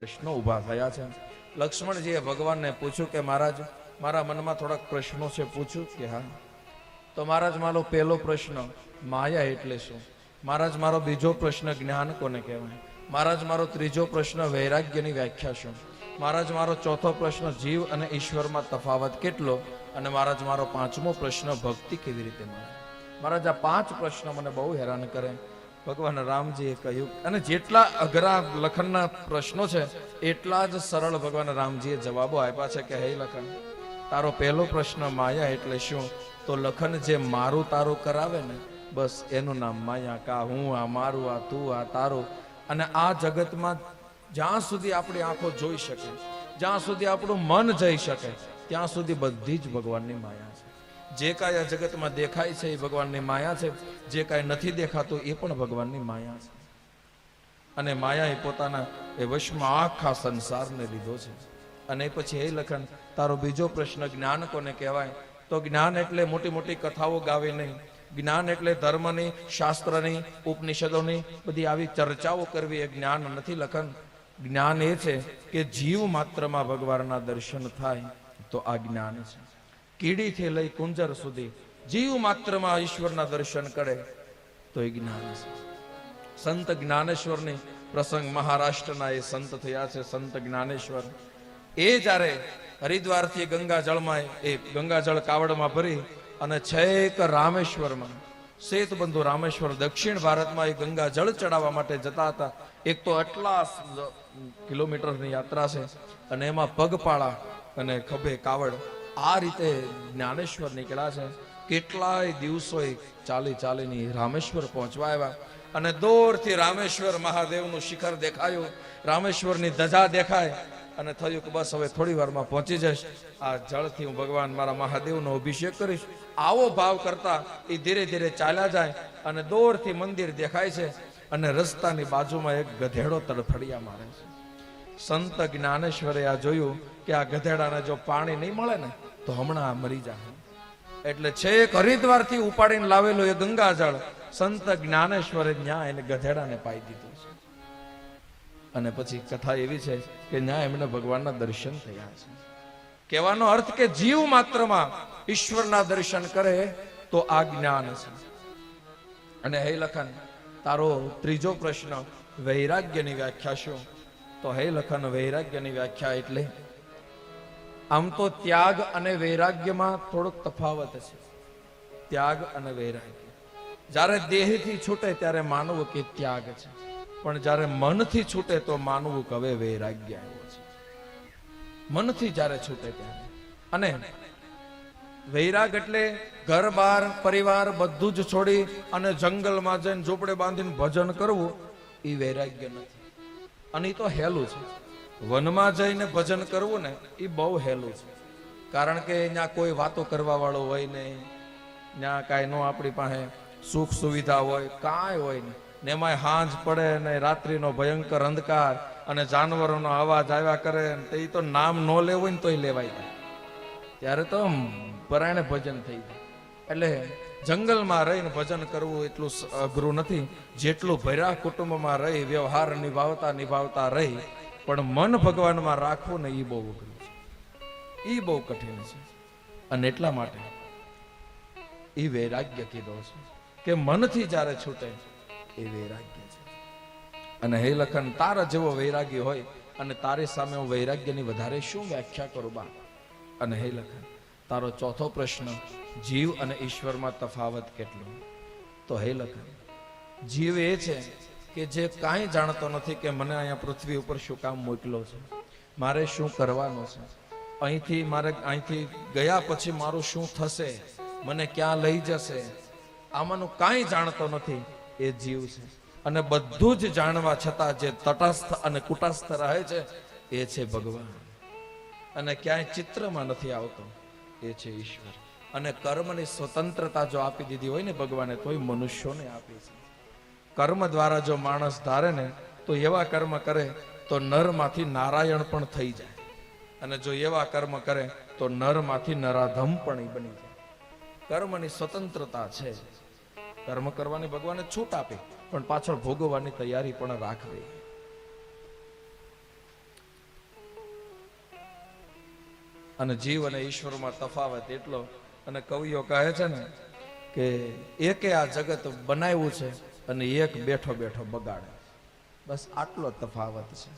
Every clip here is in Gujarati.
પ્રશ્નો ઊભા થયા છે. લક્ષ્મણજીએ ભગવાનને પૂછ્યું કે મહારાજ, મારા મનમાં થોડાક પ્રશ્નો છે, પૂછું કે હા? તો મહારાજ, મારો પહેલો પ્રશ્ન, માયા એટલે શું? મહારાજ, મારો બીજો પ્રશ્ન જ્ઞાન કોને કહેવાય? મહારાજ, મારો ત્રીજો પ્રશ્ન વૈરાગ્યની વ્યાખ્યા શું? મહારાજ, મારો ચોથો પ્રશ્ન, જીવ અને ઈશ્વરમાં તફાવત કેટલો? અને મહારાજ, મારો પાંચમો પ્રશ્ન, ભક્તિ કેવી રીતે મળે? મહારાજ, આ પાંચ પ્રશ્ન મને બહુ હેરાન કરે. ભગવાન રામજીએ કહ્યું, અને જેટલા અઘરા લખનના પ્રશ્નો છે, એટલા જ સરળ ભગવાન રામજીએ જવાબો આપ્યા છે કે, હે લખન, તારો પહેલો પ્રશ્ન માયા એટલે શું? તો લખન જે મારું તારું કરાવે ને, બસ એનું નામ માયા કા હું આ, મારું આ, તું આ, તારું. અને આ જગતમાં જ્યાં સુધી આપણી આંખો જોઈ શકે, જ્યાં સુધી આપણું મન જઈ શકે, ત્યાં સુધી બધી જ ભગવાનની માયા છે. જે કાંઈ આ જગતમાં દેખાય છે એ ભગવાનની માયા છે. જે કાંઈ નથી દેખાતું એ પણ ભગવાનની માયા છે. અને માયાએ પોતાના એ વશમાં આખા સંસારને લીધો છે. અને એ પછી એ લખન, તારો બીજો પ્રશ્ન જ્ઞાન કોને કહેવાય? તો જ્ઞાન એટલે મોટી મોટી કથાઓ ગાવી નહીં. જ્ઞાન એટલે ધર્મની, શાસ્ત્રની, ઉપનિષદોની બધી આવી ચર્ચાઓ કરવી એ જ્ઞાન નથી લખન. જ્ઞાન એ છે કે જીવ માત્રમાં ભગવાનના દર્શન થાય તો આ જ્ઞાન છે. કીડીથી લઈ કુંજર સુધી જીવ માત્રમાં ઈશ્વરના દર્શન કરે, તો એ જ્ઞાન સંત જ્ઞાનેશ્વરની પ્રસંગ મહારાષ્ટ્રના એ સંત થયા છે, સંત જ્ઞાનેશ્વર. એ જ્યારે હરિદ્વારથી ગંગા જળમાં એ ગંગા જળ કાવડમાં ભરી અને છેક રામેશ્વરમાં શેતબંધુ રામેશ્વર દક્ષિણ ભારતમાં એ ગંગા જળ ચડાવવા માટે જતા હતા. એક તો આટલા કિલોમીટરની યાત્રા છે અને એમાં પગપાળા અને ખભે કાવડ આ રીતે જ્ઞાનેશ્વર નીકળ્યા છે. કેટલાય દિવસો ચાલી ચાલીની રામેશ્વર પહોંચવા આવ્યા અને દૂરથી રામેશ્વર મહાદેવનું શિખર દેખાયું. રામેશ્વરની ધજા દેખાય અને થયું કે બસ હવે થોડી વારમાં પહોંચી જઈશ. આ જળથી હું ભગવાન મારા મહાદેવનો અભિષેક કરીશ. આવો ભાવ કરતા એ ધીરે ધીરે ચાલ્યા જાય અને દૂરથી મંદિર દેખાય છે અને રસ્તાની બાજુમાં એક ગધેડો તડફડિયા મારે છે. સંત જ્ઞાનેશ્વરે આ જોયું કે આ ગધેડાને જો પાણી નહીં મળે ને તો હમણાં મરી જાય એટલે છેક હરિદ્વારથી ઉપાડીને લાવેલો એ ગંગાજળ સંત જ્ઞાનેશ્વરે ન્યા એને ગધેડાને પાઈ દીધું છે. અને પછી કથા એવી છે કે ન્યા એમને ભગવાનના દર્શન થયા છે. કહેવાનો અર્થ કે જીવ માત્રમાં ઈશ્વરના દર્શન કરે તો આ જ્ઞાન છે. અને હે લખન, તારો ત્રીજો પ્રશ્ન વૈરાગ્યની વ્યાખ્યા શું? તો હે લખન, વૈરાગ્યની વ્યાખ્યા એટલે આમ તો ત્યાગ અને વૈરાગ્યમાં થોડોક તફાવત છે. ત્યાગ અને વૈરાગ્ય. જ્યારે દેહથી છૂટે ત્યારે માનવું કે ત્યાગ છે. પણ જ્યારે મનથી છૂટે તો માનવું કે હવે વૈરાગ્ય આવ્યો છે. મનથી જ્યારે છૂટે ત્યારે. અને વૈરાગ એટલે ઘર, બાર, પરિવાર બધું જ છોડી અને જંગલમાં જઈને ઝૂંપડે બાંધીને ભજન કરવું, એ વૈરાગ્ય નથી. અને એ તો હેલું છે. વનમાં જઈને ભજન કરવું ને, એ બહુ હેલું છે. કારણ કે ત્યાં કોઈ વાતો કરવા વાળો હોય નહીં ત્યાં કાંઈ નો આપણી પાસે સુખ સુવિધા હોય, કાંઈ હોય નહીં. ને એમાંય હાંજ પડે ને રાત્રિનો ભયંકર અંધકાર અને જાનવરોનો અવાજ આવ્યા કરે તો તે તો નામ ન લેવું હોય ને તોય લેવાય જાય ત્યારે તો પરાયણે ભજન થઈ જાય. એટલે જંગલમાં રહીને ભજન કરવું એટલું અઘરું નથી. જેટલું ભૈરા કુટુંબમાં રહી, વ્યવહાર નિભાવતા નિભાવતા રહી પણ મન ભગવાનમાં રાખવું ને એ બહુ અઘરું છે. એ બહુ કઠિન છે. અને એટલા માટે એ વૈરાગ્ય કીધો છે કે મનથી જ્યારે છૂટે એ વૈરાગ્ય છે. અને હે લખન, તારા જેવો વૈરાગ્ય હોય અને તારી સામે હું વૈરાગ્યની વધારે શું વ્યાખ્યા કરું બા? અને હે લખન, તારો ચોથો પ્રશ્ન, જીવ અને ઈશ્વરમાં તફાવત કેટલો? તો હે લખન, જીવ એ છે કે જે કાંઈ જાણતો નથી કે મને અહીંયા પૃથ્વી ઉપર શું કામ મોકલો છે? મારે શું કરવાનું છે? અહીંથી મારે અહીંથી ગયા પછી મારું શું થશે? મને ક્યાં લઈ જશે? આમાંનું કાંઈ જાણતો નથી. એ જીવ છે. અને બધું જ જાણવા છતાં જે તટસ્થ અને કુટસ્થ રહે છે, એ છે ભગવાન. અને ક્યાંય ચિત્રમાં નથી આવતો. એ છે ઈશ્વર. અને કર્મની સ્વતંત્રતા જો આપી દીધી હોય ને ભગવાને, તોય મનુષ્યોને આપી છે. કર્મ દ્વારા જો માણસ ધારે ને, તો એવા કર્મ કરે તો નરમાંથી નારાયણ પણ થઈ જાય. અને જો એવા કર્મ કરે તો નરમાંથી નરાધમ પણ બની જાય. કર્મની સ્વતંત્રતા છે. કર્મ કરવાની ભગવાને છૂટ આપી, પણ પાછળ ભોગવવાની તૈયારી પણ રાખવી. અને જીવ અને ઈશ્વરમાં તફાવત એટલો, અને કવિઓ કહે છે ને કે એકે આ જગત બનાવ્યું છે અને એક બેઠો બેઠો બગાડે. બસ આટલો તફાવત છે.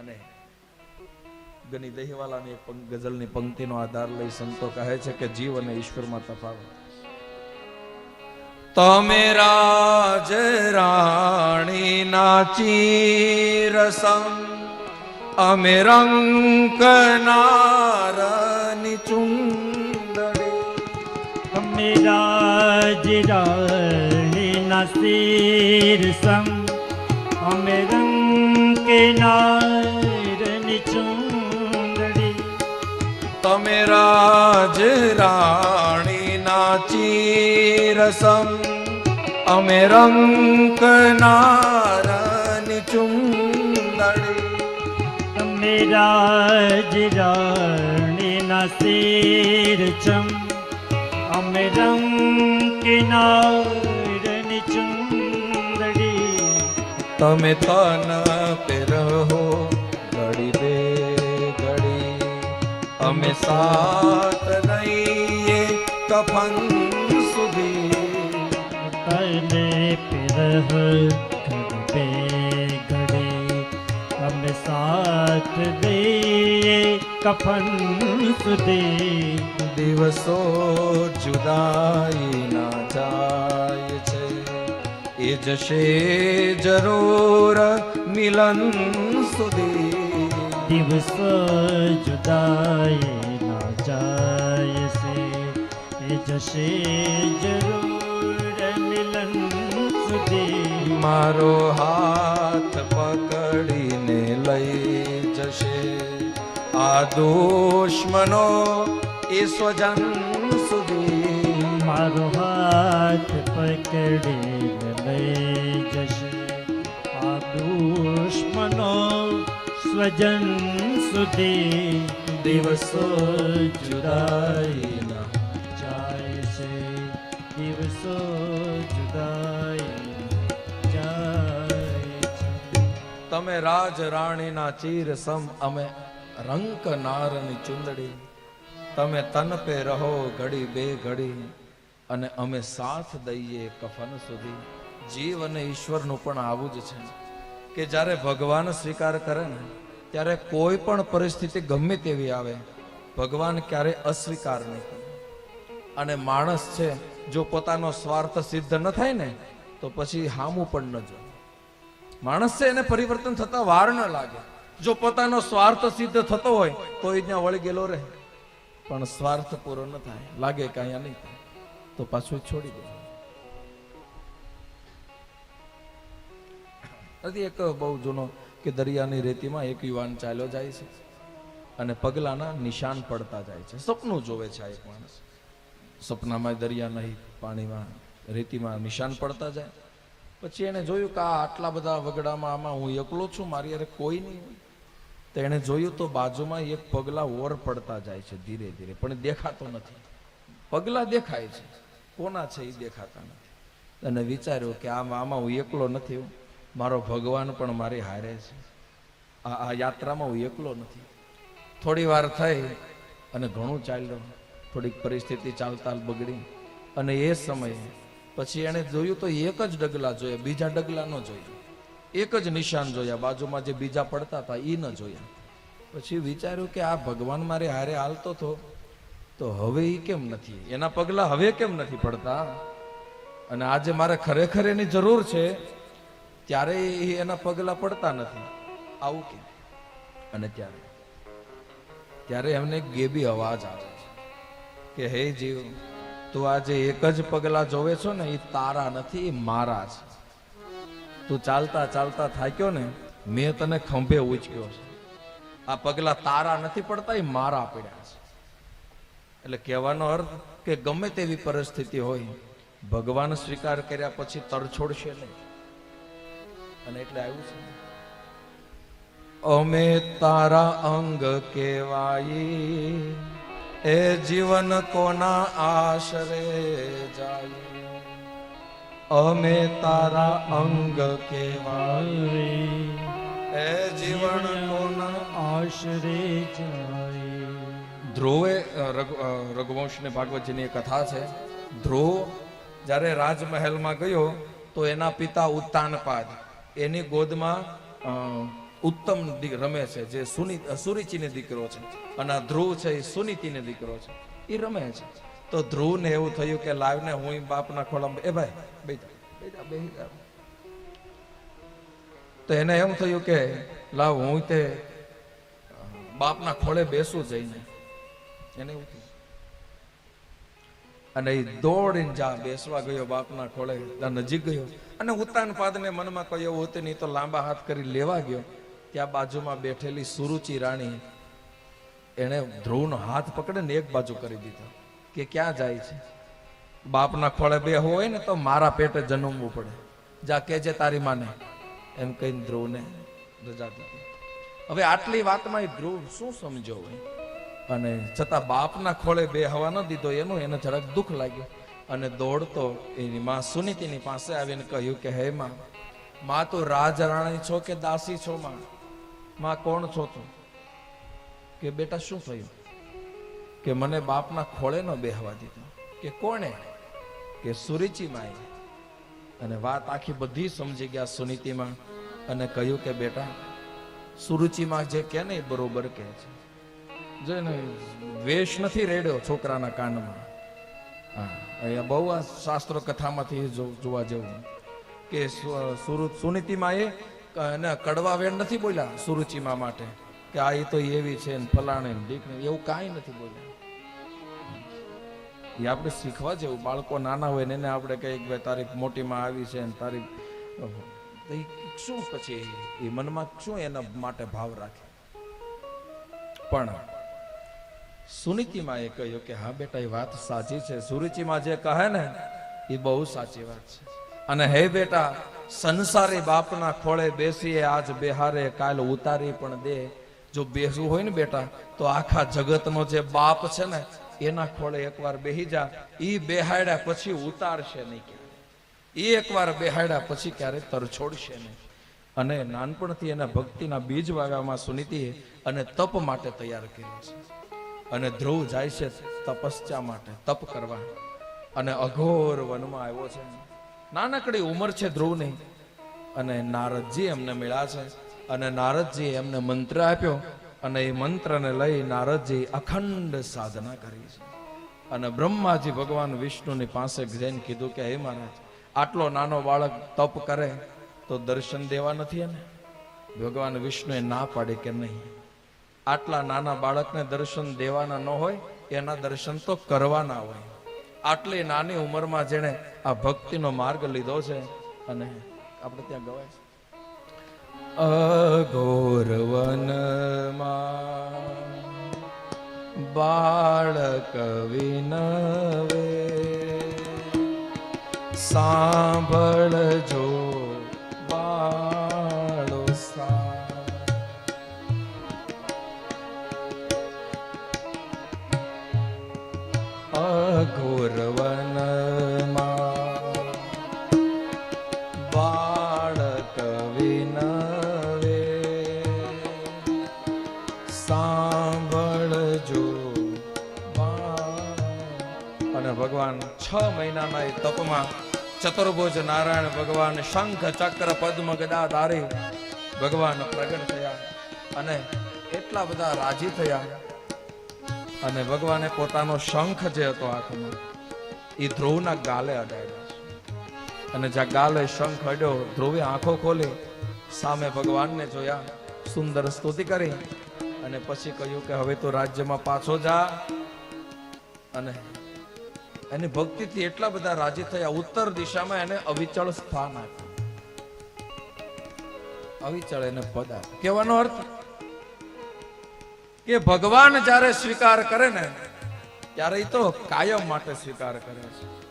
અને ગની દહીવાલાની ગઝલની પંક્તિનો આધાર લઈ સંતો કહે છે કે જીવ અને ઈશ્વરમાં તફાવત તમે રાજ રાણી નાચી રસમ અમે રંગ નારની ચુંદડી. તમે રાજ રાણી નસીર સમ અમે રંગ કે નારની ચુંદડી તમે રાજ રાણી નાચી રસમ અમે રંક નારની ચુંદડી તમે રાજ રાણી નસીર ચમ તમે તન પહેરહો ઘડી બે ઘડી. અમે સાથ રહીએ કફન સુધી. તને પે રહો ઘડી બે ઘડી. અમે સાથ દઈએ કફન સુધી. દિવસો જુદાઈ ના જાય છે. જશે જરૂર મિલન સુધી. દિવસ જુદાય ના જાય છે એ જશે જરૂર મિલન સુધી. મારો હાથ પકડીને લઈ જશે. આ દુશ્મનો એ સ્વજન સુધી. મારો હાથ પકડીને લઈ જશે. આ સ્વજન સુધી દિવસો જુદાઈના જાય છે. દિવસો જુદાઈ જાય તમે રાજ રાણીના ચીર સમ અમે રંક નારની ચુંદડી. તમે તન પે રહો ઘડી બે ઘડી. અને અમે સાથ દઈએ કફન સુધી. જીવ અને ઈશ્વરનું પણ આવું જ છે. કે જ્યારે ભગવાન સ્વીકાર કરે ને, ત્યારે કોઈ પણ પરિસ્થિતિ ગમે તેવી આવે, ભગવાન ક્યારે અસ્વીકાર નહીં કરે. અને માણસ છે, જો પોતાનો સ્વાર્થ સિદ્ધ ન થાય ને, તો પછી હામું પણ ન જોઈએ માણસ છે, એને પરિવર્તન થતા વાર ન લાગે. જો પોતાનો સ્વાર્થ સિદ્ધ થતો હોય, તો એ ત્યાં વળી ગયેલો રહે. પણ સ્વાર્થ પૂરો ન થાય, લાગે કે અહીંયા નહીં તો પાછું છોડી દે હજી એક બહુ જૂનો કે દરિયાની રેતીમાં એક યુવાન ચાલ્યો જાય છે અને પગલાના નિશાન પડતા જાય છે. સપનું જોવે છે એક માણસ. સપનામાં દરિયા નહીં, પાણીમાં, રેતીમાં નિશાન પડતા જાય. પછી એને જોયું કે આટલા બધા વગડામાં આમાં હું એકલો છું, મારી યારે કોઈ નહીં તો એણે જોયું તો બાજુમાં એક પગલા ઓર પડતા જાય છે ધીરે ધીરે, પણ દેખાતો નથી. પગલા દેખાય છે. કોના છે એ દેખાતા નથી. અને વિચાર્યું કે આમાં આમાં હું એકલો નથી હો. મારો ભગવાન પણ મારી હારે છે. આ આ યાત્રામાં હું એકલો નથી. થોડી વાર થઈ અને ઘણું ચાલ્યો. થોડીક પરિસ્થિતિ ચાલતાલ બગડી. અને એ સમયે પછી એણે જોયું તો એક જ ડગલા જોયા, બીજા ડગલા ન જોયા. એક જ નિશાન જોયા, બાજુમાં જે બીજા પડતા હતા એ ન જોયા. પછી વિચાર્યું કે આ ભગવાન મારે હારે હાલતો હતો તો હવે એ કેમ નથી? એના પગલા હવે કેમ નથી પડતા? અને આજે મારે ખરેખર એની જરૂર છે ત્યારે એ એના પગલા પડતા નથી. આવું કે? અને ત્યારે? ત્યારે એમને ગેબી અવાજ આવે છે કે, હે જીવ, તું આજે એક જ પગલા જોવે છો ને એ તારા નથી એ મારા છે. તું ચાલતા ચાલતા થાક્યો ને, મેં તને ખંભે ઉચક્યો છે. આ પગલા તારા નથી પડતા એ મારા પડ્યા છે. એટલે કહેવાનો અર્થ કે ગમે તેવી પરિસ્થિતિ હોય, ભગવાન સ્વીકાર કર્યા પછી તરછોડશે નહીં. અને એટલે આવ્યું છે. અમે તારા અંગ કેવાઈ એ જીવન કોના આશરે જાય? અમે તારા અંગ કેવાઈ એ જીવન કોના આશરે જાય? ધ્રુવે અ, રઘુ અ, ભાગવતજીની કથા છે. ધ્રુવ જ્યારે રાજમહેલમાં ગયો તો એના પિતા ઉત્તાનપાદ એની ગોદમાં ઉત્તમ રમે છે, જે સુની સુરુચિની દીકરો છે. અને આ ધ્રુવ છે, એ સુનીતિનો દીકરો છે. એ રમે છે. તો ધ્રુવને એવું થયું કે લાવને હું બાપના ખોળામાં એ ભાઈ બેહી તો એને એમ થયું કે, લાવ હું તે બાપના ખોળે બેસું જઈને. એને એવું થયું. અને એ દોડીને જા બેસવા ગયો બાપના ખોળે, ત્યાં નજીક ગયો. અને ઉતાન પાદને મનમાં કોઈ એવું હતું નહીં, તો લાંબા હાથ કરી લેવા ગયો. ત્યાં બાજુમાં બેઠેલી સુરુચિ રાણી એણે ધ્રુવનો હાથ પકડે ને એક બાજુ કરી દીધો. કે ક્યાં જાય છે? બાપના ખોળે બે હોય ને તો મારા પેટે જન્મવું પડે. જા કેજે તારી માને. એમ કહીને ધ્રુવને રજા દીધી. હવે આટલી વાતમાં એ ધ્રુવ શું સમજો હોય? અને છતાં બાપના ખોળે બે હવા ન દીધો, એનું એને જરાક દુઃખ લાગ્યું. અને દોડતો એની માં સુનીતિની પાસે આવીને કહ્યું કે, હે માં માં તું રાજરાણી છો કે દાસી છો માં? માં કોણ છો તું? કે, બેટા, શું થયું? કે, મને બાપના ખોળે ન બેહવા દીધો. કે, કોણે? કે, સુરીચી માએ. અને વાત આખી બધી સમજી ગયા સુનીતિમાં અને કહ્યું કે, બેટા, સુરુચિમાં જે કે ને બરોબર કહે છે. જો વેશ નથી રેડ્યો છોકરાના કાનમાં હા બહુ આ શાસ્ત્રો કથામાંથી જોવા જેવું કે સુનીતિમાં એ એને કડવા વેણ નથી બોલ્યા સુરુચિમાં માટે, કે આ તો એવી છે ને ફલાણે ઢીકણે, એવું કાંઈ નથી બોલ્યા એ આપણે શીખવા જેવું, બાળકો નાના હોય ને એને આપણે કહીએ કે તારીખ મોટીમાં આવી છે ને ઓહો. શું પછી એ મનમાં શું એના માટે ભાવ રાખે પણ સુનીતિમાં એ કહ્યું કે, હા બેટા, એ વાત સાચી છે. સુરુચિમાં જે કહે ને, એ બહુ સાચી વાત છે. અને હે બેટા, સંસારી બાપના ખોળે બેસીએ, આજ બેહારે કાલ ઉતારી પણ દે. જો બેસવું હોય ને બેટા, તો આખા જગતનો જે બાપ છે ને, એના ખોળે એકવાર બેહી જા. ઈ બેહાડ્યા પછી ઉતારશે નહીં ક્યારે એ એકવાર બેહાડ્યા પછી ક્યારે તરછોડશે નહીં. અને નાનપણથી એના ભક્તિના બીજ વાગામાં સુનીતિએ અને તપ માટે તૈયાર કર્યો છે. અને ધ્રુવ જાય છે તપસ્યા માટે, તપ કરવા. અને અઘોર વનમાં આવ્યો છે. નાનકડી ઉંમર છે ધ્રુવની. અને નારદજી એમને મળ્યા છે. અને નારદજી એમને મંત્ર આપ્યો. અને એ મંત્રને લઈ નારદજી અખંડ સાધના કરી છે. અને બ્રહ્માજી ભગવાન વિષ્ણુની પાસે જઈને કીધું કે, હે મહારાજ, આટલો નાનો બાળક તપ કરે તો દર્શન દેવા નથી એને? ભગવાન વિષ્ણુએ ના પાડે કે નહીં. આટલા નાના બાળકને દર્શન દેવાના ન હોય, એના દર્શન તો કરવાના હોય. આટલી નાની ઉંમરમાં જેણે આ ભક્તિનો માર્ગ લીધો છે અને આપણે ત્યાં ગવાય છે. અઘોરવનમાં બાળક વિનવે, સાંભળજો છ મહિનાના એ તપમાં ચતુર્ભુજ નારાયણ ભગવાન શંખ ચક્ર પદ્મ ગદા ધારી ભગવાન પ્રગટ થયા. અને એટલા બધા રાજી થયા. અને ભગવાને પોતાનો શંખ જે હતો હાથમાં, એ ધ્રુવના ગાલે અડાડ્યો. અને જ્યાં ગાલે શંખ અડ્યો, ધ્રુવે આંખો ખોલી, સામે ભગવાનને જોયા, સુંદર સ્તુતિ કરી. અને પછી કહ્યું કે હવે તો રાજ્યમાં પાછો જા. અને એની ભક્તિથી એટલા બધા રાજી થયા. ઉત્તર દિશામાં એને અવિચળ સ્થાન આપ્યું. અવિચળ એને પદ આપ્યું. અર્થ? કે ભગવાન જ્યારે સ્વીકાર કરે ને, ત્યારે તો કાયમ માટે સ્વીકાર કરે છે.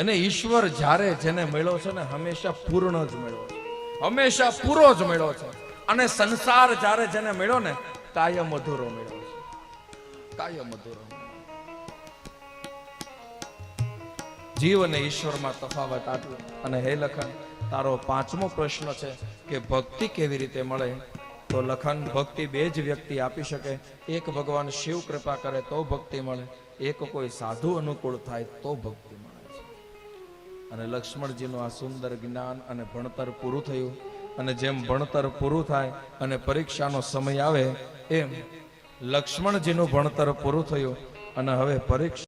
એને ઈશ્વર જ્યારે જેને મળ્યો છે ને, હંમેશા પૂર્ણ જ મળ્યો છે. હંમેશા પૂરો જ મળ્યો છે. અને સંસાર જ્યારે જેને મળ્યો ને, કાયમ અધૂરો મળ્યો છે. કાયમ અધૂરો જીવ અને ઈશ્વરમાં તફાવત આટલો અને હે લખન, તારો પાંચમો પ્રશ્ન છે કે ભક્તિ કેવી રીતે મળે? તો લખન, ભક્તિ બે જ વ્યક્તિ આપી શકે. એક ભગવાન શિવ કૃપા કરે તો ભક્તિ મળે. એક કોઈ સાધુ અનુકૂળ થાય તો ભક્તિ મળે છે. અને લક્ષ્મણજીનું આ સુંદર જ્ઞાન અને ભણતર પૂરું થયું. અને જેમ ભણતર પૂરું થાય અને પરીક્ષાનો સમય આવે, એમ લક્ષ્મણજીનું ભણતર પૂરું થયું. અને હવે પરીક્ષા